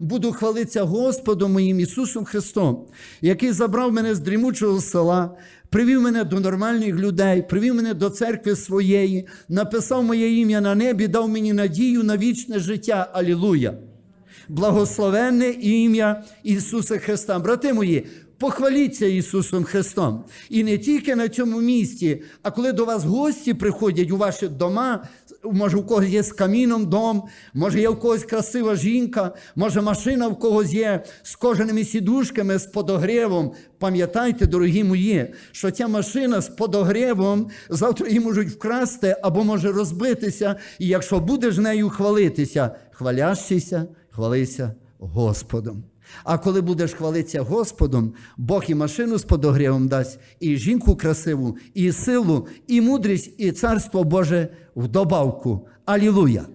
буду хвалитися Господом моїм Ісусом Христом, який забрав мене з дрімучого села, привів мене до нормальних людей, привів мене до церкви своєї, написав моє ім'я на небі, дав мені надію на вічне життя. Алілуя! Благословенне ім'я Ісуса Христа. Брати мої, похваліться Ісусом Христом. І не тільки на цьому місці, а коли до вас гості приходять у ваші дома, може, у когось є з каміном дом, може, є у когось красива жінка, може, машина в когось є з кожаними сідушками, з подогрівом. Пам'ятайте, дорогі мої, що ця машина з подогрівом завтра її можуть вкрасти або може розбитися. І якщо будеш нею хвалитися, хвалящийся, хвалися Господом. А коли будеш хвалитися Господом, Бог і машину з подогрівом дасть, і жінку красиву, і силу, і мудрість, і царство Боже в добавку. Алілуя!